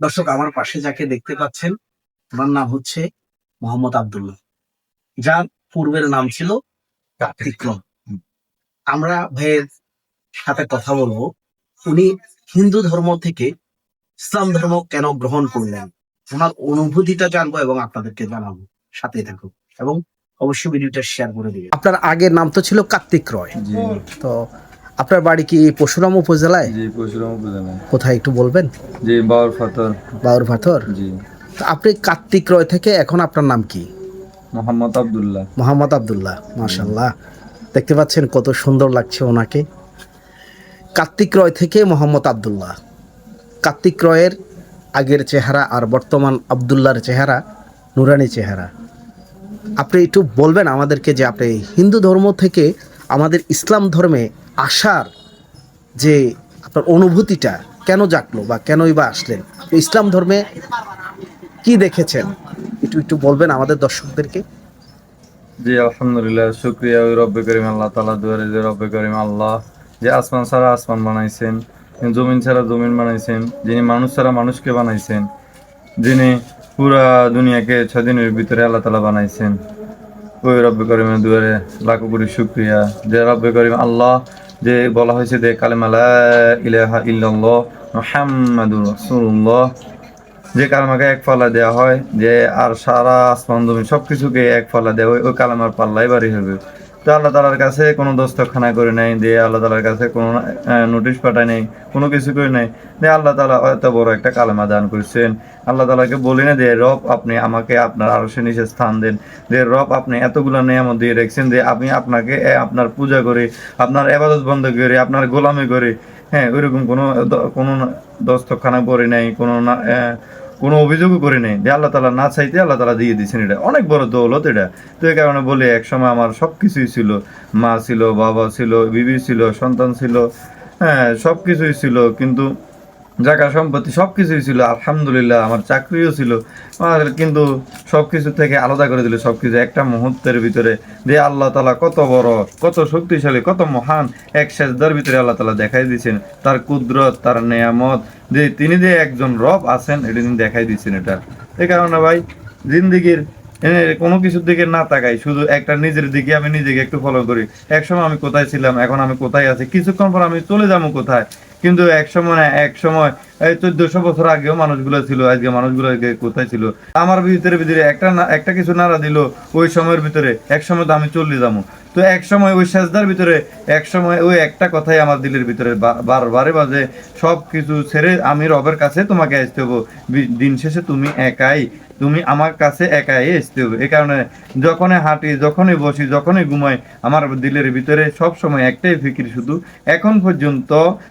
দর্শক আমার পাশে যাকে দেখতে পাচ্ছেন ওনার নাম হচ্ছে মোহাম্মদ আব্দুল্লাহ। যার পূর্বের নাম ছিল বিক্রম আমরা ভাইয়ের সাথে কথা বলব। উনি হিন্দু ধর্ম থেকে ইসলাম ধর্ম কেন গ্রহণ করলেন? ওনার অনুভূতিটা জানব এবং আপনাদেরকে জানাব। সাথে থাকুন এবং অবশ্যই ভিডিওটা শেয়ার করে দিবেন। আপনার আগের নাম তো ছিল কার্তিক রয় তো আপনার বাড়ি কি পরশুরাম উপজেলায়? জি পরশুরাম উপজেলায়। কোথায় একটু বলবেন? জি বাউর ফাতর বাউর ভাথর জি। আপনি কার্তিক রয় থেকে এখন আপনার নাম কি? মোহাম্মদ আব্দুল্লাহ। মোহাম্মদ আব্দুল্লাহ মাশাল্লাহ দেখতে পাচ্ছেন কত সুন্দর লাগছে ওনাকে। কার্তিক রয় থেকে মোহাম্মদ আব্দুল্লাহ। কার্তিক রয়ের আগের চেহারা আর বর্তমান আব্দুল্লাহর চেহারা নুরানি চেহারা। আপনি একটু বলবেন আমাদেরকে যে আপনি হিন্দু ধর্ম থেকে আমাদের ইসলাম ধর্মে আসার যে আপনার অনুভূতিটা কেন জাগলো বা কেনই বা আসলেন? আপনি ইসলাম ধর্মে কি দেখেছেন? একটু একটু বলবেন আমাদের দর্শকদেরকে। জি, আলহামদুলিল্লাহ, শুক্রিয়া ওই রব্বে করিম আল্লাহ তালা দুয়ারে যে রব্বে করিম আল্লাহ, যে আসমান আসমান বানাইছেন, জমিন ছাড়া জমিন বানাইছেন, যিনি মানুষ ছাড়া মানুষকে বানাইছেন, যিনি পুরা দুনিয়াকে ছয় দিনের ভিতরে আল্লাহ তালা বানাইছেন। ওই রব্বে করিমের দুয়ারে লাখো শুক্রিয়া। যে রব্বে করিম আল্লাহ যে বলা হয়েছে যে কালেমালা ইলাহা ইল্লাল্লাহ মুহাম্মাদুর যে কালামাকে এক পাল্লা দেওয়া হয়, যে আর সারা আসমান সব কিছুকে এক পাল্লা দেওয়া হয়, ওই কালামার পাল্লাই বাড়ি হবে। আল্লাহ তালার কাছে কোনো দস্তখানা করে নেই দিয়ে আল্লাহ তালার কাছে কোনো নোটিশ পাঠায় নেই, কোনো কিছু করে নেই, যে আল্লাহ তালা এত বড় একটা কালামা দান করছেন। আল্লাহ তালাকে বলি না যে, রব, আপনি আমাকে আপনার আরও সে নিচে স্থান দেন। যে, রব, আপনি এতগুলো নিয়ামত দিয়ে রেখেছেন যে আমি আপনাকে আপনার পূজা করে, আপনার এবাদত বন্ধ করে, আপনার গোলামি করে। হ্যাঁ ওইরকম কোনো কোনো দস্তখানা করে নেই, কোনো না কোনো অভিযোগও করে নেই যে আল্লাহ তালা না চাইতে আল্লাহ তালা দিয়ে দিয়েছেন এটা। অনেক বড় দৌলত এটা। তো এই কারণে বলি, এক সময় আমার সব কিছুই ছিল। মা ছিল, বাবা ছিল, বিবি ছিল, সন্তান ছিল হ্যাঁ সব কিছুই ছিল। কিন্তু জায়গা সম্পত্তি সব কিছুই ছিল, আলহামদুলিল্লাহ, আমার চাকরিও ছিল। কিন্তু সব কিছু থেকে আলাদা করে দিল সব কিছু একটা মুহূর্তের ভিতরে যে আল্লাহ তালা কত বড়, কত শক্তিশালী, কত মহান এক সেজদার ভিতরে আল্লাহ তালা দেখাই দিয়েছেন। তার কুদরত, তার নেয়ামত, যে তিনি যে একজন রব আছেন, এটা তিনি দেখাই দিয়েছেন এটা। এই কারণে ভাই, জিন্দিগির কোনো কিছুর দিকে না তাকাই। শুধু একটা নিজের দিকে আমি নিজেকে একটু ফলো করি। একসময় আমি কোথায় ছিলাম, এখন আমি কোথায় আছি? কিছুক্ষণ পর আমি চলে যাব কোথায়? কিন্তু এক সময় না এক সময়, এই চোদ্দশো বছর আগেও মানুষগুলো ছিল, আজকে মানুষগুলো কোথায় ছিল? আমার ভিতরে ভিতরে একটা না, একটা কিছু নাড়া দিল ওই সময়ের ভিতরে, এক সময় তো আমি চলে যাব। তো এক সময় ওই সাজদার ভিতরে, এক সময় ওই একটা কথাই আমার দিলের ভিতরে বারবারে বাজে, সব কিছু ছেড়ে আমি রবের কাছে তোমাকে আসতে হব। দিন শেষে তুমি একাই, তুমি আমার কাছে একাই আসতে হবে। এই কারণে যখনই হাঁটি, যখনই বসি, যখনই ঘুমাই, আমার দিলের ভিতরে সব সময় একটাই ফিকির শুধু এখন পর্যন্ত,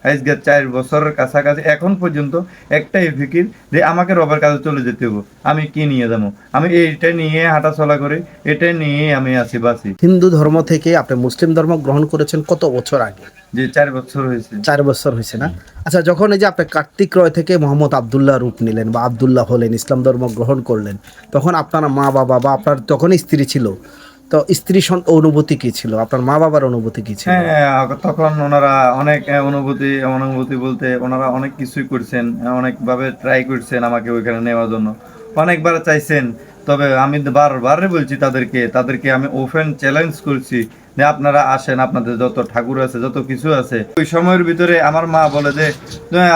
আজকে চার বছরের কাছাকাছি এখন পর্যন্ত একটাই ফিকির যে আমাকে রবের কাছে চলে যেতে হবে। আমি কি নিয়ে যাব? আমি এইটা নিয়ে হাঁটা চলা করি এটা নিয়ে আমি আছি বাসি। হিন্দু ধর্ম থেকে আপনি মুসলিম ধর্ম গ্রহণ করেছেন কত বছর আগে? যে চার বছর হয়েছে। চার বছর হয়েছে না? আচ্ছা যখন এই যে আপনি কার্তিক রয় থেকে মোহাম্মদ আব্দুল্লাহ রূপ নিলেন বা আব্দুল্লাহ হলেন ইসলাম ধর্ম গ্রহণ করলেন তখন আপনার মা বাবা বা আপনার তখন স্ত্রী ছিল তো স্ত্রী অনুভূতি কি ছিল? আপনার মা বাবার অনুভূতি কি ছিল? হ্যাঁ তখন ওনারা অনেক অনুভূতি অনুভূতি বলতে ওনারা অনেক কিছুই করছেন অনেক ভাবে ট্রাই করছেন আমাকে ওইখানে নেওয়ার জন্য। অনেকবার চাইছেন তবে আমি বারবার বলছি তাদেরকে তাদেরকে আমি ওপেন চ্যালেঞ্জ করছি যে আপনারা আসেন আপনাদের যত ঠাকুর আছে যত কিছু আছে। ওই সময়ের ভিতরে আমার মা বলে যে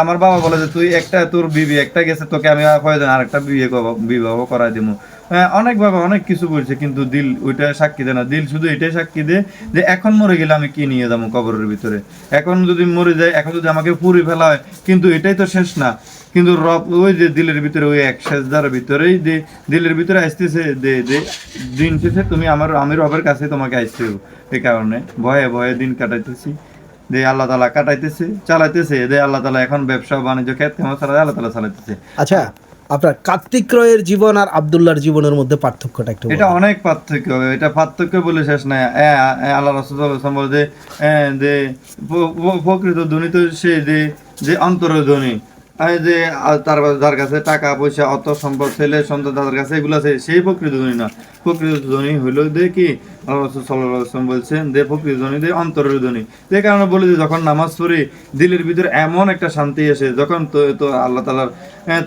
আমার বাবা বলে যে তুই একটা তোর বিবি একটা গেছে তোকে আমি প্রয়োজন আরেকটা বিয়ে বিবাহ করাই দিব হ্যাঁ, অনেকভাবে অনেক কিছু বলছে, কিন্তু দিল ওইটা সাক্ষী দেয় না। দিল শুধু এটাই সাক্ষী দেয় যে এখন মরে গেলে আমি কি নিয়ে যাব কবরের ভিতরে? এখন যদি মরে যায়, এখন যদি আমাকে পুরি ফেলা হয়, কিন্তু এটাই তো শেষ না। কিন্তু রব ওই যে দিলের ভিতরে, ওই এক সেজদার ভিতরেই যে দিলের ভিতরে আসতেছে যে যে দিন শেষে তুমি আমার, আমি রবের কাছে তোমাকে আসতে এই কারণে ভয়ে ভয়ে দিন কাটাইতেছি, যে আল্লাহ তালা কাটাইতেছে, চালাইতেছে। যে আল্লাহ তালা এখন ব্যবসা, বাণিজ্য ক্ষেত কেমন আল্লাহ তালা চালাইতেছে। আচ্ছা আপনার কার্তিক রয়ের জীবন আর আব্দুল্লাহর জীবনের মধ্যে পার্থক্যটা একটু এটা অনেক পার্থক্য এটা পার্থক্য বলে শেষ নাই। আল্লাহ রসুল যে যে প্রকৃত ধ্বনি তো সে যে যে অন্তর ধ্বনি যে তার যার কাছে টাকা পয়সা অত সম্পদ ছেলে সন্তান তাদের কাছে এগুলো আছে সেই প্রকৃত ধ্বনি না। প্রকৃত ধ্বনি হইল দে কি আল্লাহ রাসূল বলছেন দে ধ্বনি দে অন্তরের ধ্বনি যে কারণে বলে যে যখন নামাজ পড়ি দিলের ভিতরে এমন একটা শান্তি যখন তো আল্লাহ তালার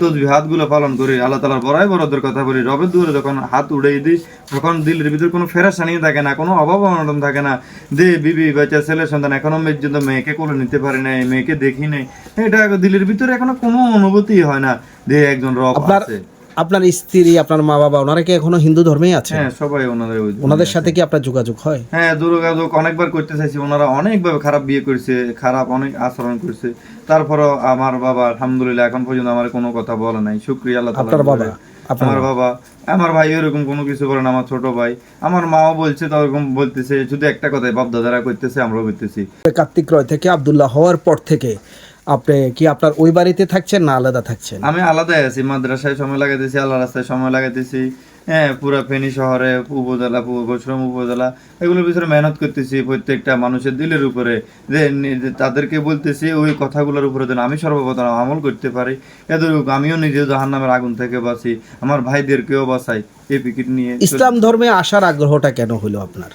তসবি হাতগুলো পালন করি আল্লাহ তালার বড়াই বড়দের কথা বলি রবের দূরে যখন হাত উড়াই দিই তখন দিলের ভিতরে কোনো ফেরাসানি থাকে না কোনো অভাব অনটন থাকে না। দে বিবি বাচ্চা ছেলে সন্তান এখনও পর্যন্ত মেয়েকে কোলে নিতে পারি নাই মেয়েকে দেখি নাই। এটা দিলের ভিতরে এখনও কোনো অনুভূতি হয় না। যে একজন রব আছে। আপনার স্ত্রী আপনার মা বাবা ওনারা কি এখনও হিন্দু ধর্মেই আছে? হ্যাঁ সবাই ওনাদের ওনাদের সাথে কি আপনার যোগাযোগ হয়? হ্যাঁ দুর্গাযোগ অনেকবার করতে চাইছি। ওনারা অনেকভাবে খারাপ বিয়ে করছে খারাপ অনেক আচরণ করছে। তারপরও আমার বাবা আলহামদুলিল্লাহ এখন পর্যন্ত আমার কোনো কথা বলে নাই। শুক্রিয়া আল্লাহ আপনার বাবা? আমার বাবা? আমার ভাই এরকম কোনো কিছু বলে না আমার ছোট ভাই। আমার মাও বলছে তো ওরকম বলতেছে শুধু একটা কথাই বাপ দাদারা করতেছে আমরাও করতেছি। কার্তিক রয় থেকে আবদুল্লাহ হওয়ার পর থেকে আপনি কি আপনার ওই বাড়িতে থাকছেন না আলাদা থাকছেন? আমি আলাদাই আছি মাদ্রাসায় সময় লাগাইতেছি আল্লাহ রাস্তায় সময় লাগাইতেছি। হ্যাঁ পুরা ফেনী শহরে উপজেলা পূর্ব পশ্চিম উপজেলা এগুলোর ভিতরে মেহনত করতেছি প্রত্যেকটা মানুষের দিলের উপরে। যে তাদেরকে বলতেছি ওই কথাগুলোর উপরে যেন আমি সর্বপ্রথম আমল করতে পারি। এদের আমিও নিজে জাহান নামের আগুন থেকে বাঁচি আমার ভাইদেরকেও বাঁচাই এই পিকিট নিয়ে ইসলাম ধর্মে আসার আগ্রহটা কেন হলো আপনার?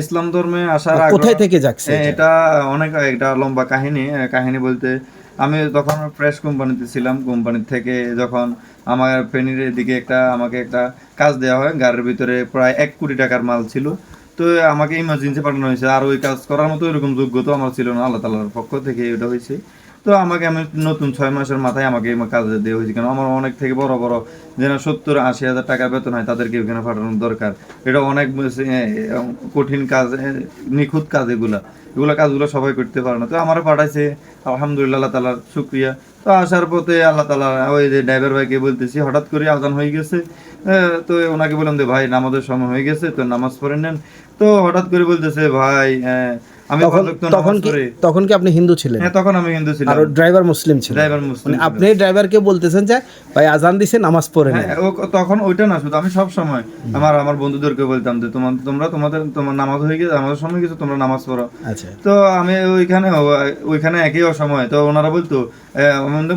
ইসলাম ধর্মে আসার কোথায় থেকে যাচ্ছে হ্যাঁ, এটা? এটা অনেক একটা লম্বা কাহিনী কাহিনী বলতে আমি তখন প্রেস কোম্পানিতে ছিলাম কোম্পানি থেকে যখন আমার ফেনীর দিকে একটা আমাকে একটা কাজ দেওয়া হয় গাড়ির ভিতরে প্রায় এক কোটি টাকার মাল ছিল তো আমাকে ইমার্জেন্সি পাঠানো হয়েছে আর ওই কাজ করার মতো এরকম যোগ্যতা আমার ছিল না আল্লাহ তালার পক্ষ থেকে এটা হয়েছে তো আমাকে আমি নতুন ছয় মাসের মাথায় আমাকে কাজ দেওয়া হয়েছে কেন? আমার অনেক থেকে বড় বড় যেন সত্তর আশি হাজার টাকা বেতন হয় তাদেরকে এখানে পাঠানোর দরকার। এটা অনেক কঠিন কাজ নিখুঁত কাজ এগুলা। এগুলো কাজগুলো সবাই করতে পারে না। তো আমারও পাঠাইছে, আলহামদুলিল্লাহ আল্লাহ তালার শুক্রিয়া। তো আসার পথে আল্লাহ তালা ওই যে ড্রাইভার ভাইকে বলতেছি, হঠাৎ করে আজান হয়ে গেছে। তো ওনাকে বললাম যে, ভাই, নামাজের সময় হয়ে গেছে, তো নামাজ পড়ে নেন। তো হঠাৎ করে বলতেছে, ভাই তখন তখন কি তখন কি আপনি হিন্দু ছিলেন? হ্যাঁ তখন আমি হিন্দু ছিলাম। আর ড্রাইভার মুসলিম ছিলেন? ড্রাইভার মুসলিম মানে আপনি ড্রাইভারকে বলতেছেন যে ভাই আজান দিছে নামাজ পড়ে নেন। হ্যাঁ, তখন ওইটা না শুধু আমি সব সময় আমার আমার বন্ধুদেরকে বলতাম যে তোমার তোমরা তোমাদের তোমার নামাজ হয়ে গেছে আমাদের সময় কিছু তোমরা নামাজ পড়ো। আচ্ছা। তো আমি ওইখানে ওইখানে একই অসময়। তো ওনারা বলতো "এ,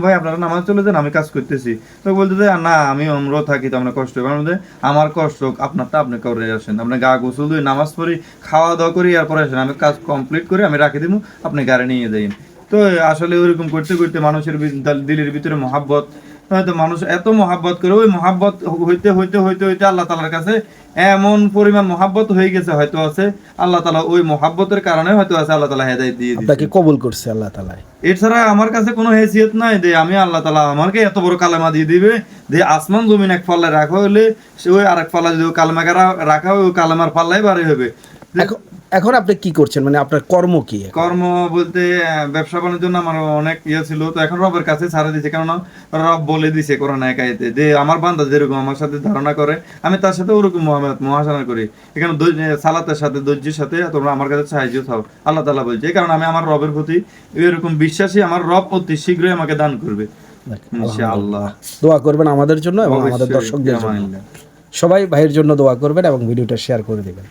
ভাই আপনারা নামাজ চলে যান আমি কাজ করতেছি। তো বলতো যে না আমি অম্র থাকি তো আমরা কষ্ট আমাদের আমার কষ্ট আপনারটা আপনি করে আসেন। আপনি গা গোসল দিয়ে নামাজ পড়ি খাওয়া দাওয়া করি আর পরে আসেন আমি কাজ কমপ্লিট করে আমি রাখি দিব আপনি গাড়ি নিয়ে যাইন। তো আসলে ওইরকম করতে করতে মানুষের দিলের ভিতরে মহাব্বত। হয়তো মানুষ এত মহাব্বত করে ওই মহাব্বত হইতে হইতে হইতে হইতে আল্লাহ তালার কাছে এমন পরিমাণ মহাব্বত হয়ে গেছে হয়তো আছে। আল্লাহ তালা ওই মহাব্বতের কারণে হয়তো আছে আল্লাহ তালা হেদায়ত দিয়ে আপনাকে কবুল করছে আল্লাহ তালা এছাড়া আমার কাছে কোনো হেসিয়ত নাই যে আমি আল্লাহ তালা আমাকে এত বড় কালেমা দিয়ে দিবে। যে আসমান জমিন এক পাল্লায় রাখা হলে সে ওই আরেক পাল্লা যদি কালেমা রাখা হয় ওই কালেমার পাল্লাই বাড়ি হবে। এখন আপনি কি করছেন? মানে আপনার কর্ম কি কর্ম বলতে ব্যবসা বাণিজ্য জন্য আমার অনেক ইয়ে ছিল। তো এখন রবের কাছে ছাড়া দিছে কেননা রব বলে দিছে কোরআন একাইতে যে আমার বান্দা যেরকম আমার সাথে ধারণা করে আমি তার সাথে ওরকম মহাসানা করি। এখানে সালাতের সাথে ধৈর্যের সাথে তোমরা আমার কাছে সাহায্য থাও আল্লাহ তালা বলছে কারণ আমি আমার রবের প্রতি এরকম বিশ্বাসী আমার রব অতি শীঘ্রই আমাকে দান করবে। ইনশাআল্লাহ। দোয়া করবেন আমাদের জন্য এবং আমাদের দর্শকদের জন্য। সবাই ভাইয়ের জন্য দোয়া করবেন এবং ভিডিওটা শেয়ার করে দেবেন।